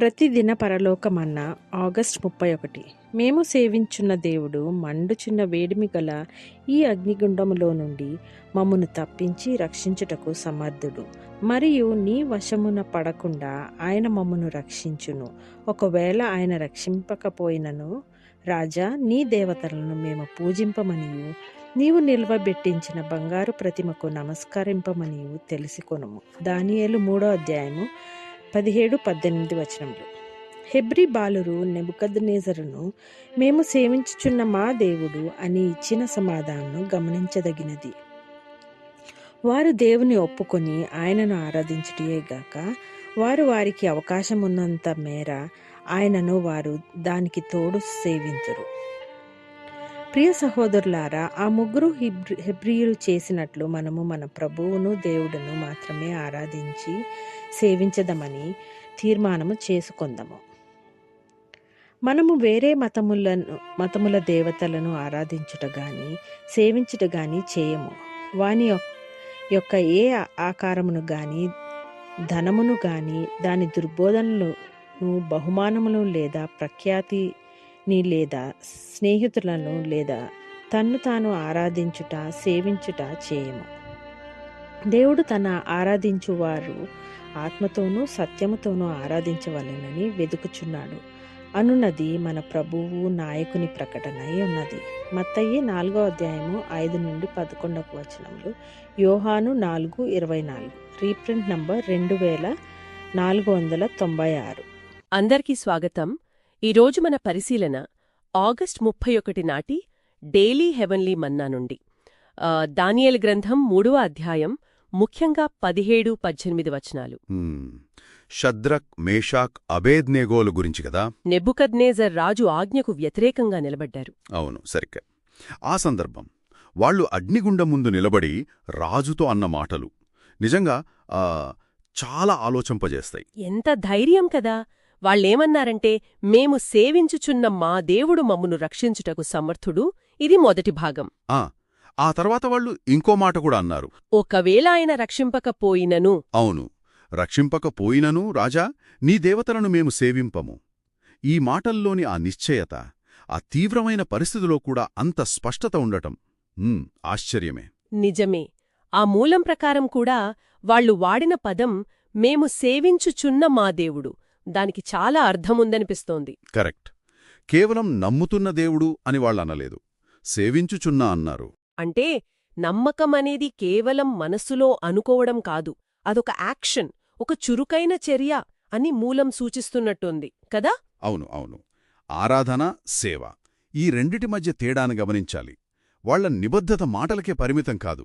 ప్రతిదిన పరలోకమన్న August ముప్పై ఒకటి. మేము సేవించున్న దేవుడు మండుచున్న వేడిమి గల ఈ అగ్నిగుండములో నుండి మమ్మను తప్పించి రక్షించుటకు సమర్థుడు. మరియు నీ వశమున పడకుండా ఆయన మమ్మను రక్షించును. ఒకవేళ ఆయన రక్షింపకపోయినను రాజా నీ దేవతలను మేము పూజింపమనియు. నీవు నిల్వబెట్టించిన బంగారు ప్రతిమకు నమస్కరింపమనియు తెలుసుకొనుము. దానియేలు మూడో అధ్యాయము పదిహేడు పద్దెనిమిది వచనములు. హెబ్రి బాలురు నెబుకద్నేజరును మేము సేవించుచున్న మా దేవుడు అని ఇచ్చిన సమాధానం గమనించదగినది. వారు దేవుని ఒప్పుకొని ఆయనను ఆరాధించుటయే గాక వారు వారికి అవకాశం ఉన్నంత మేర ఆయనను వారు దానికి తోడు సేవింతురు. ప్రియ సహోదరులారా ఆ ముగ్గురు హిబ్రి హెబ్రియులు చేసినట్లు మనము మన ప్రభువును దేవుడును మాత్రమే ఆరాధించి సేవించదమని తీర్మానము చేసుకుందాము. మనము వేరే మతములను మతముల దేవతలను ఆరాధించుట గాని సేవించుట గాని చేయము. వాని యొక్క ఏ ఆకారమును గాని ధనమును గాని దాని దుర్బోధనలను బహుమానములు లేదా ప్రఖ్యాతి ని లేదా స్నేహితులను లేదా తన్ను తాను ఆరాధించుట సేవించుట చేయము. దేవుడు తన ఆరాధించువారు ఆత్మతోనూ సత్యముతోనూ ఆరాధించవలెనని వెదుకుచున్నాడు. అనున్నది మన ప్రభువు నాయకుని ప్రకటనై ఉన్నది. మత్తయ్యి నాలుగో అధ్యాయము ఐదు నుండి పదకొండవ వచనంలో యోహాను నాలుగు ఇరవై నాలుగు. రీప్రింట్ నంబర్ రెండు వేల నాలుగు వందల తొంభై ఆరు. అందరికీ స్వాగతం. ఈరోజు మన పరిశీలన ఆగస్ట్ ముప్పై ఒకటి నాటి డైలీ హెవెన్లీ మన్నా నుండి. దానియేలు గ్రంథం మూడవ అధ్యాయం ముఖ్యంగా పదిహేడు పద్దెనిమిది వచనాలు. షద్రక్ మేషాక్ అబేద్నేగోలు గురించి కదా? నెబుకద్నేజర్ రాజు ఆజ్ఞకు వ్యతిరేకంగా నిలబడ్డారు. అవును సరిగ్గా. ఆ సందర్భం వాళ్ళు అగ్నిగుండం ముందు నిలబడి రాజుతో అన్న మాటలు నిజంగా చాలా ఆలోచింపజేస్తాయి. ఎంత ధైర్యం కదా! వాళ్ళేమన్నారంటే మేము సేవించుచున్న మా దేవుడు మమ్మును రక్షించుటకు సమర్థుడు. ఇది మొదటి భాగం. ఆ ఆ తర్వాత వాళ్ళు ఇంకో మాట కూడా అన్నారు. ఒకవేళ ఆయన రక్షింపకపోయినను. అవును రక్షింపకపోయినను రాజా నీ దేవతలను మేము సేవింపము. ఈ మాటల్లోని ఆ నిశ్చయత ఆ తీవ్రమైన పరిస్థితిలో కూడా అంత స్పష్టత ఉండటం ఆశ్చర్యమే. నిజమే. ఆ మూలం ప్రకారం కూడా వాళ్ళు వాడిన పదం మేము సేవించుచున్న మా దేవుడు. దానికి చాలా అర్థముందనిపిస్తోంది. కరెక్ట్. కేవలం నమ్ముతున్న దేవుడు అని వాళ్ళనలేదు. సేవించుచున్నా అన్నారు. అంటే నమ్మకమనేది కేవలం మనస్సులో అనుకోవడం కాదు. అదొక యాక్షన్ ఒక చురుకైన చర్య అని మూలం సూచిస్తున్నట్టుంది కదా? అవును అవును. ఆరాధన సేవ ఈ రెండిటి మధ్య తేడాను గమనించాలి. వాళ్ళ నిబద్ధత మాటలకే పరిమితం కాదు.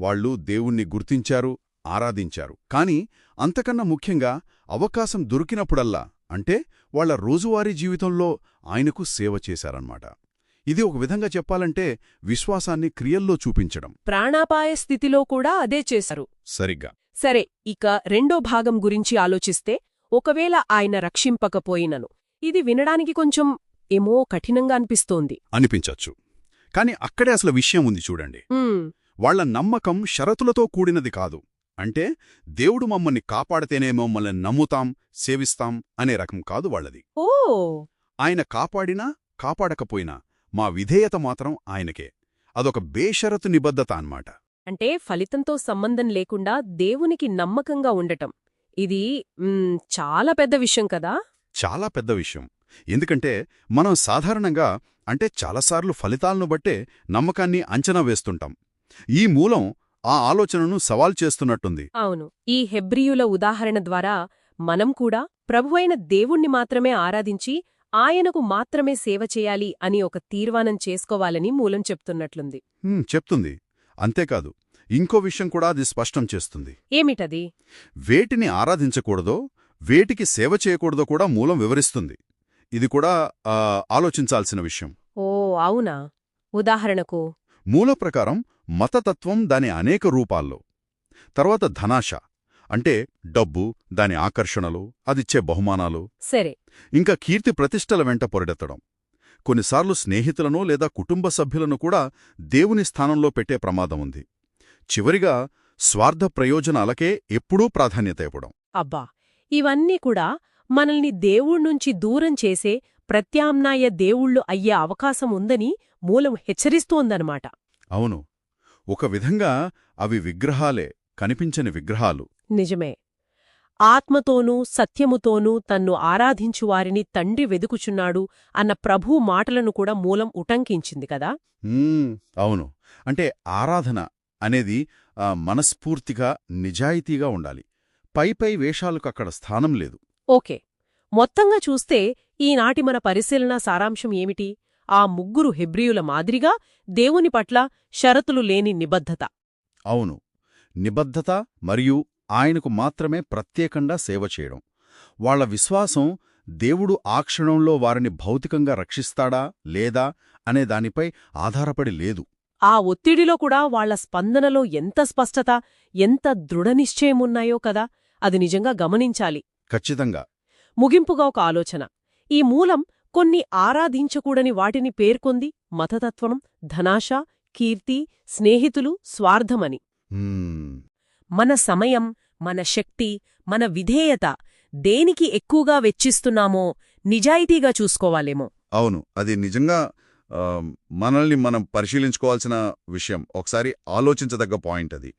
వాళ్ళు దేవుణ్ణి గుర్తించారు ఆరాధించారు. కాని అంతకన్నా ముఖ్యంగా అవకాశం దొరికినప్పుడల్లా అంటే వాళ్ళ రోజువారీ జీవితంలో ఆయనకు సేవ చేశారన్నమాట. ఇది ఒక విధంగా చెప్పాలంటే విశ్వాసాన్ని క్రియల్లో చూపించడం. ప్రాణాపాయ స్థితిలో కూడా అదే చేశారు. సరిగ్గా. సరే ఇక రెండో భాగం గురించి ఆలోచిస్తే ఒకవేళ ఆయన రక్షింపకపోయినను ఇది వినడానికి కొంచెం ఏమో కఠినంగా అనిపిస్తోంది. అనిపించచ్చు. కాని అక్కడే అసలు విషయం ఉంది చూడండి. వాళ్ళ నమ్మకం షరతులతో కూడినది కాదు. అంటే దేవుడు మమ్మల్ని కాపాడితేనే మమ్మల్ని నమ్ముతాం సేవిస్తాం అనే రకం కాదు వాళ్ళది. ఓ! ఆయన కాపాడినా కాపాడకపోయినా మా విధేయత మాత్రం ఆయనకే. అదొక బేషరతు నిబద్ధత అన్నమాట. అంటే ఫలితంతో సంబంధం లేకుండా దేవునికి నమ్మకంగా ఉండటం. ఇది చాలా పెద్ద విషయం కదా? చాలా పెద్ద విషయం. ఎందుకంటే మనం సాధారణంగా అంటే చాలాసార్లు ఫలితాలను బట్టే నమ్మకాన్ని అంచనా వేస్తుంటాం. ఈ మూలం ఆ ఆలోచనను సవాల్ చేస్తున్నట్టుంది. అవును. ఈ హెబ్రియుల ఉదాహరణ ద్వారా మనం కూడా ప్రభువైన దేవుణ్ణి మాత్రమే ఆరాధించి ఆయనకు మాత్రమే సేవ చేయాలి అని ఒక తీర్మానం చేసుకోవాలని మూలం చెప్తున్నట్లుంది. చెప్తుంది. అంతేకాదు ఇంకో విషయం కూడా అది స్పష్టం చేస్తుంది. ఏమిటది? వేటిని ఆరాధించకూడదో వేటికి సేవ చేయకూడదో కూడా మూలం వివరిస్తుంది. ఇది కూడా ఆలోచించాల్సిన విషయం. ఓ అవునా? ఉదాహరణకు మూల ప్రకారం మతతత్వం దాని అనేక రూపాల్లో. తర్వాత ధనాశ అంటే డబ్బు దాని ఆకర్షణలు అదిచ్చే బహుమానాలు. సరే. ఇంకా కీర్తి ప్రతిష్టల వెంట పొరడెత్తడం. కొన్నిసార్లు స్నేహితులను లేదా కుటుంబ సభ్యులను కూడా దేవుని స్థానంలో పెట్టే ప్రమాదం ఉంది. చివరిగా స్వార్థ ప్రయోజనాలకే ఎప్పుడూ ప్రాధాన్యత ఇవ్వడం. అబ్బా! ఇవన్నీ కూడా మనల్ని దేవుణ్ణుంచి దూరం చేసే ప్రత్యామ్నాయ దేవుళ్ళు అయ్యే అవకాశం ఉందని మూలం హెచ్చరిస్తోందనమాట అవును. ఒక విధంగా అవి విగ్రహాలే కనిపించని విగ్రహాలు. నిజమే. ఆత్మతోనూ సత్యముతోనూ తన్ను ఆరాధించువారిని తండ్రి వెదుకుచున్నాడు అన్న ప్రభూ మాటలను కూడా మూలం ఉటంకించింది కదా? అవును. అంటే ఆరాధన అనేది మనస్ఫూర్తిగా నిజాయితీగా ఉండాలి. పై పై వేషాలకు అక్కడ స్థానం లేదు. ఓకే. మొత్తంగా చూస్తే ఈనాటి మన పరిశీలన సారాంశం ఏమిటి? ఆ ముగ్గురు హెబ్రియుల మాదిరిగా దేవుని పట్ల షరతులు లేని నిబద్ధత. అవును. నిబద్ధత మరియు ఆయనకు మాత్రమే ప్రత్యేకంగా సేవ చేయడం. వాళ్ళ విశ్వాసం దేవుడు ఆ క్షణంలో వారిని భౌతికంగా రక్షిస్తాడా లేదా అనే దానిపై ఆధారపడి లేదు. ఆ ఒత్తిడిలో కూడా వాళ్ళ స్పందనలో ఎంత స్పష్టత ఎంత దృఢనిశ్చయమున్నాయో కదా అది నిజంగా గమనించాలి. ఖచ్చితంగా. ముగింపుగా ఒక ఆలోచన. ఈ మూలం కొన్ని ఆరాధించకూడని వాటిని పేర్కొంది మతతత్వం ధనాశ కీర్తి స్నేహితులు స్వార్థమని. మన సమయం మన శక్తి మన విధేయత దేనికి ఎక్కువగా వెచ్చిస్తున్నామో నిజాయితీగా చూసుకోవాలేమో. అవును. అది నిజంగా మనల్ని మనం పరిశీలించుకోవాల్సిన విషయం. ఒకసారి ఆలోచించదగ్గ పాయింట్ అది.